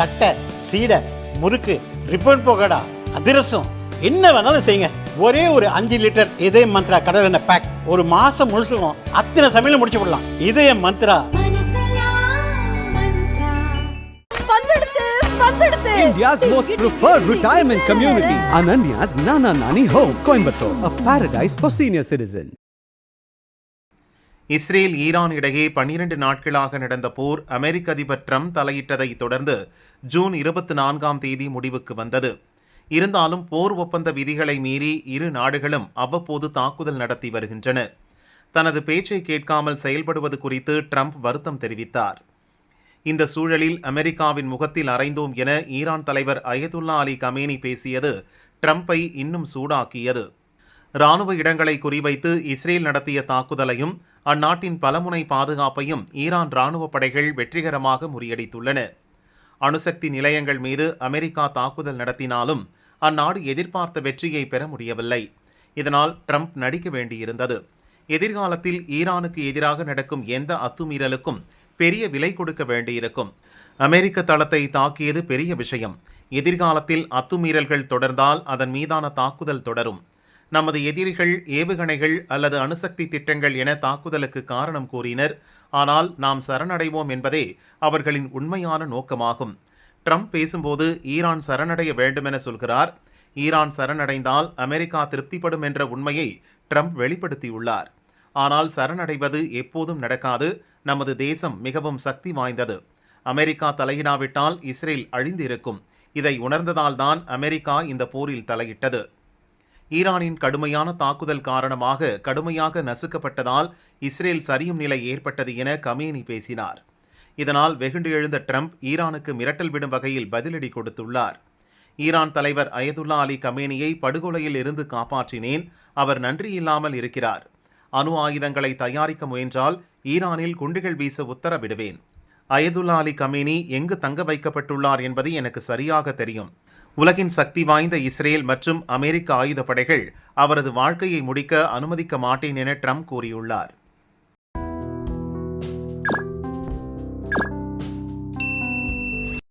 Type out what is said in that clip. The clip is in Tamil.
தட்டை சீடை முறுக்கு ரிப்பன் போகடா அதிரசம் என்ன வேணாலும் செய்யுங்க. ஒரே ஒரு அஞ்சு லிட்டர் இதய மந்த்ரா கடல் எண்ணெய் பேக் ஒரு மாசம் முழுசுக்கும் அத்தனை சமையலும் முடிச்சு விடலாம். Idhaya Mantra. India's most preferred retirement community, Ananya's Nana Nani Home, Coimbatore, a paradise for senior citizens. Israel Iran இடையே பன்னிரண்டு நாட்களாக நடந்த போர் அமெரிக்க அதிபர் ட்ரம்ப் தலையிட்டதை தொடர்ந்து ஜூன் இருபத்தி நான்காம் தேதி முடிவுக்கு வந்தது. இருந்தாலும் போர் ஒப்பந்த விதிகளை மீறி இரு நாடுகளும் அவ்வப்போது தாக்குதல் நடத்தி வருகின்றன. தனது பேச்சை கேட்காமல் செயல்படுவது குறித்து ட்ரம்ப் வருத்தம் தெரிவித்தார். இந்த சூழலில் அமெரிக்காவின் முகத்தில் அறைந்தோம் என ஈரான் தலைவர் அயதுல்லா அலி கமேனி பேசியது ட்ரம்பை இன்னும் சூடாக்கியது. ராணுவ இடங்களை குறிவைத்து இஸ்ரேல் நடத்திய தாக்குதலையும் அந்நாட்டின் பலமுனை பாதுகாப்பையும் ஈரான் ராணுவ படைகள் வெற்றிகரமாக முறியடித்துள்ளன. அணுசக்தி நிலையங்கள் மீது அமெரிக்கா தாக்குதல் நடத்தினாலும் அந்நாடு எதிர்பார்த்த வெற்றியை பெற முடியவில்லை. இதனால் ட்ரம்ப் நடிக்க வேண்டியிருந்தது. எதிர்காலத்தில் ஈரானுக்கு எதிராக நடக்கும் எந்த அத்துமீறலுக்கும் பெரிய விலை கொடுக்க வேண்டியிருக்கும். அமெரிக்க தளத்தை தாக்கியது பெரிய விஷயம். எதிர்காலத்தில் அத்துமீறல்கள் தொடர்ந்தால் அதன் மீதான தாக்குதல் தொடரும். நமது எதிரிகள் ஏவுகணைகள் அல்லது அணுசக்தி திட்டங்கள் என தாக்குதலுக்கு காரணம் கூறினர். ஆனால் நாம் சரணடைவோம் என்பதே அவர்களின் உண்மையான நோக்கமாகும். ட்ரம்ப் பேசும்போது ஈரான் சரணடைய வேண்டுமென சொல்கிறார். ஈரான் சரணடைந்தால் அமெரிக்கா திருப்திப்படும் என்ற உண்மையை ட்ரம்ப் வெளிப்படுத்தியுள்ளார். ஆனால் சரணடைவது எப்போதும் நடக்காது. நமது தேசம் மிகவும் சக்தி வாய்ந்தது. அமெரிக்கா தலையிடாவிட்டால் இஸ்ரேல் அழிந்திருக்கும். இதை உணர்ந்ததால்தான் அமெரிக்கா இந்த போரில் தலையிட்டது. ஈரானின் கடுமையான தாக்குதல் காரணமாக கடுமையாக நசுக்கப்பட்டதால் இஸ்ரேல் சரியும் நிலை ஏற்பட்டது என கமேனி பேசினார். இதனால் வெகுண்டு எழுந்த ட்ரம்ப் ஈரானுக்கு மிரட்டல் விடும் வகையில் பதிலடி கொடுத்துள்ளார். ஈரான் தலைவர் அயதுல்லா அலி கமேனியை படுகொலையில் இருந்து காப்பாற்றினேன். அவர் நன்றி இல்லாமல் இருக்கிறார். அணு ஆயுதங்களை தயாரிக்க முயன்றால் ஈரானில் குண்டுகள் வீச உத்தரவிடுவேன். அயதுல்லா அலி கமேனி எங்கு தங்க வைக்கப்பட்டுள்ளார் என்பது எனக்கு சரியாக தெரியும். உலகின் சக்தி வாய்ந்த இஸ்ரேல் மற்றும் அமெரிக்க ஆயுதப்படைகள் அவரது வாழ்க்கையை முடிக்க அனுமதிக்க மாட்டேன் என ட்ரம்ப் கூறியுள்ளார்.